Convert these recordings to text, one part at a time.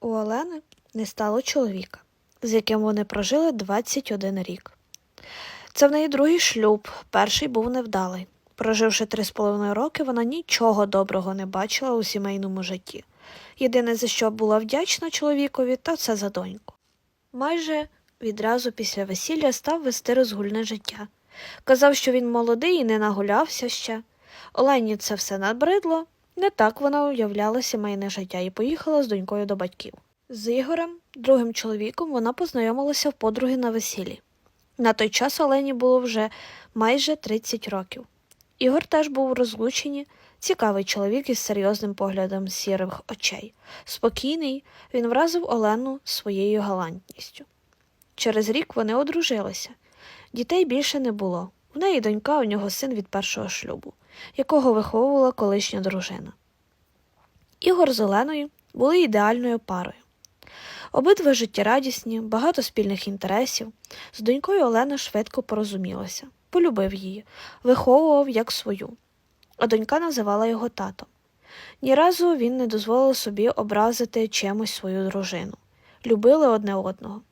У Олени не стало чоловіка, з яким вони прожили 21 рік. Це в неї другий шлюб, перший був невдалий. Проживши три з половиною роки, вона нічого доброго не бачила у сімейному житті. Єдине, за що була вдячна чоловікові, то це за доньку. Майже відразу після весілля став вести розгульне життя. Казав, що він молодий і не нагулявся ще. Олені це все набридло. Не так вона уявляла сімейне життя і поїхала з донькою до батьків. З Ігорем, другим чоловіком, вона познайомилася в подруги на весіллі. На той час Олені було вже майже 30 років. Ігор теж був у розлученні, цікавий чоловік із серйозним поглядом сірих очей. Спокійний, він вразив Олену своєю галантністю. Через рік вони одружилися. Дітей більше не було. В неї донька, у нього син від першого шлюбу, якого виховувала колишня дружина. Ігор з Оленою були ідеальною парою. Обидва життєрадісні, багато спільних інтересів. З донькою Олена швидко порозумілася, полюбив її, виховував як свою, а донька називала його татом. Ні разу він не дозволив собі образити чимось свою дружину. Любили одне одного,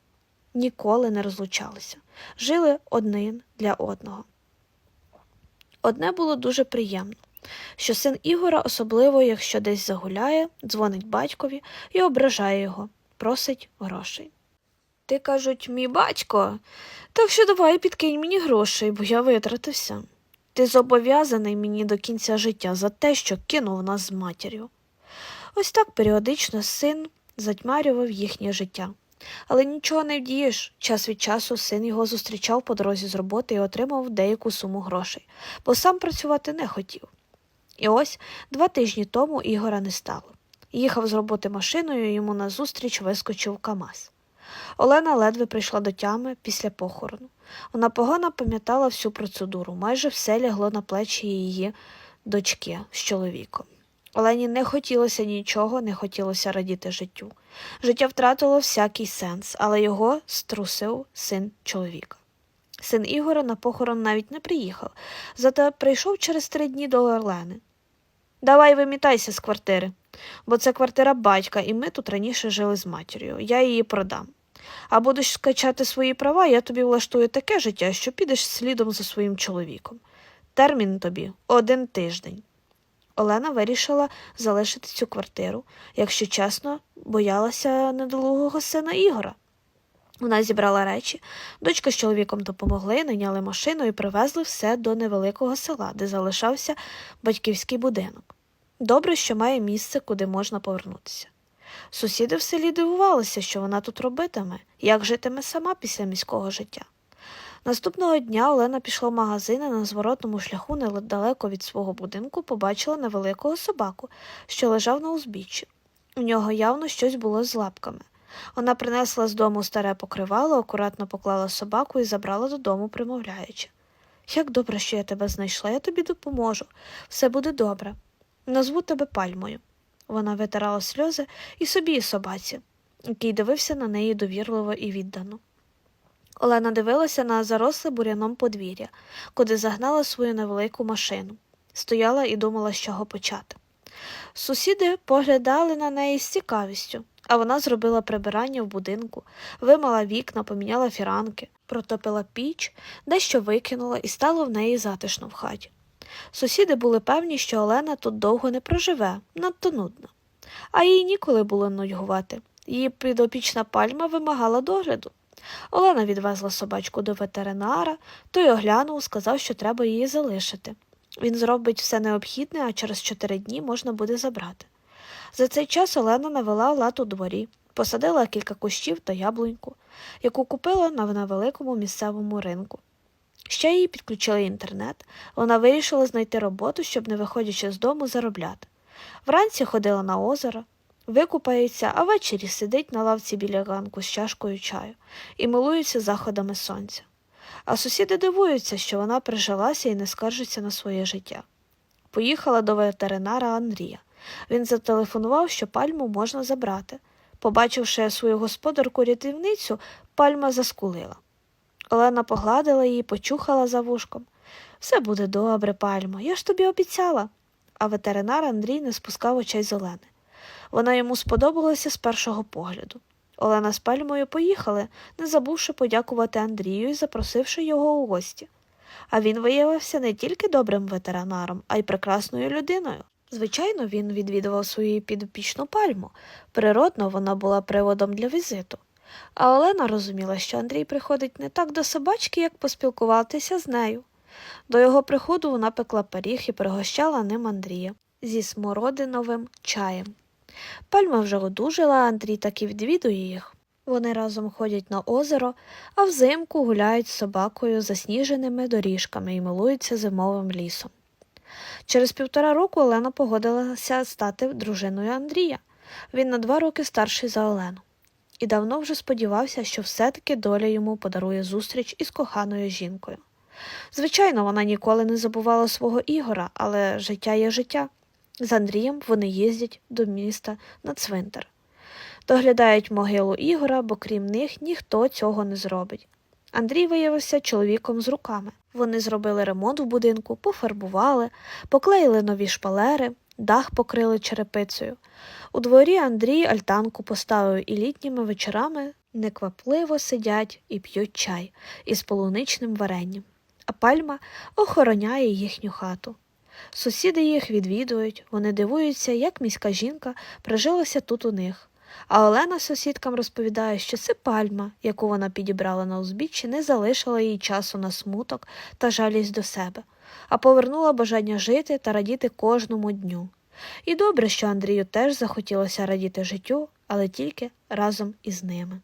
ніколи не розлучалися, жили один для одного. Одне було дуже приємно, що син Ігора, особливо якщо десь загуляє, дзвонить батькові і ображає його, просить грошей. Ти кажуть, мій батько, так що давай підкинь мені грошей, бо я витратився. Ти зобов'язаний мені до кінця життя за те, що кинув нас з матір'ю. Ось так періодично син затьмарював їхнє життя. Але нічого не вдієш. Час від часу син його зустрічав по дорозі з роботи і отримав деяку суму грошей, бо сам працювати не хотів. І ось два тижні тому Ігора не стало. Їхав з роботи машиною, йому назустріч вискочив Камаз. Олена ледве прийшла до тями після похорону. Вона погано пам'ятала всю процедуру, майже все лягло на плечі її дочки з чоловіком. Олені не хотілося нічого, не хотілося радіти життю. Життя втратило всякий сенс, але його струсив син чоловіка. Син Ігора на похорон навіть не приїхав, зате прийшов через три дні до Орлени. Давай вимітайся з квартири, бо це квартира батька, і ми тут раніше жили з матір'ю. Я її продам. А будеш скачати свої права, я тобі влаштую таке життя, що підеш слідом за своїм чоловіком. Термін тобі один тиждень. Олена вирішила залишити цю квартиру, якщо чесно, боялася недолугого сина Ігора. Вона зібрала речі, дочка з чоловіком допомогли, найняли машину і привезли все до невеликого села, де залишався батьківський будинок. Добре, що має місце, куди можна повернутися. Сусіди в селі дивувалися, що вона тут робитиме, як житиме сама після міського життя. Наступного дня Олена пішла в магазин і на зворотному шляху недалеко від свого будинку побачила невеликого собаку, що лежав на узбіччі. У нього явно щось було з лапками. Вона принесла з дому старе покривало, акуратно поклала собаку і забрала додому, примовляючи. Як добре, що я тебе знайшла, я тобі допоможу. Все буде добре. Назву тебе пальмою. Вона витирала сльози і собі, і собаці, який дивився на неї довірливо і віддано. Олена дивилася на заросле буряном подвір'я, куди загнала свою невелику машину. Стояла і думала, з чого почати. Сусіди поглядали на неї з цікавістю, а вона зробила прибирання в будинку, вимила вікна, поміняла фіранки, протопила піч, дещо викинула і стало в неї затишно в хаті. Сусіди були певні, що Олена тут довго не проживе, надто нудно. А їй ніколи було нудьгувати. Її підопічна пальма вимагала догляду. Олена відвезла собачку до ветеринара, той оглянув, сказав, що треба її залишити. Він зробить все необхідне, а через чотири дні можна буде забрати. За цей час Олена навела лад у дворі, посадила кілька кущів та яблуньку, яку купила на невеликому місцевому ринку. Ще їй підключили інтернет, вона вирішила знайти роботу, щоб, не виходячи з дому, заробляти. Вранці ходила на озеро, викупається, а ввечері сидить на лавці біля ганку з чашкою чаю і милується заходами сонця. А сусіди дивуються, що вона прижилася і не скаржиться на своє життя. Поїхала до ветеринара Андрія. Він зателефонував, що пальму можна забрати. Побачивши свою господарку рятівницю, пальма заскулила. Олена погладила її, почухала за вушком. Все буде добре, пальмо, я ж тобі обіцяла. А ветеринар Андрій не спускав очей з Олени. Вона йому сподобалася з першого погляду. Олена з пальмою поїхали, не забувши подякувати Андрію і запросивши його у гості. А він виявився не тільки добрим ветеринаром, а й прекрасною людиною. Звичайно, він відвідував свою підопічну пальму. Природно, вона була приводом для візиту. А Олена розуміла, що Андрій приходить не так до собачки, як поспілкуватися з нею. До його приходу вона пекла пиріг і пригощала ним Андрія зі смородиновим чаєм. Пальма вже одужала, а Андрій так і відвідує їх. Вони разом ходять на озеро, а взимку гуляють з собакою засніженими доріжками і милуються зимовим лісом. Через півтора року Олена погодилася стати дружиною Андрія. Він на два роки старший за Олену. І давно вже сподівався, що все-таки доля йому подарує зустріч із коханою жінкою. Звичайно, вона ніколи не забувала свого Ігора, але життя є життя. З Андрієм вони їздять до міста на цвинтар. Доглядають могилу Ігора, бо крім них ніхто цього не зробить. Андрій виявився чоловіком з руками. Вони зробили ремонт в будинку, пофарбували, поклеїли нові шпалери, дах покрили черепицею. У дворі Андрій альтанку поставив і літніми вечорами неквапливо сидять і п'ють чай із полуничним варенням, а пальма охороняє їхню хату. Сусіди їх відвідують, вони дивуються, як міська жінка прижилася тут у них. А Олена сусідкам розповідає, що це пальма, яку вона підібрала на узбіччі, не залишила їй часу на смуток та жалість до себе, а повернула бажання жити та радіти кожному дню. І добре, що Андрію теж захотілося радіти життю, але тільки разом із ними.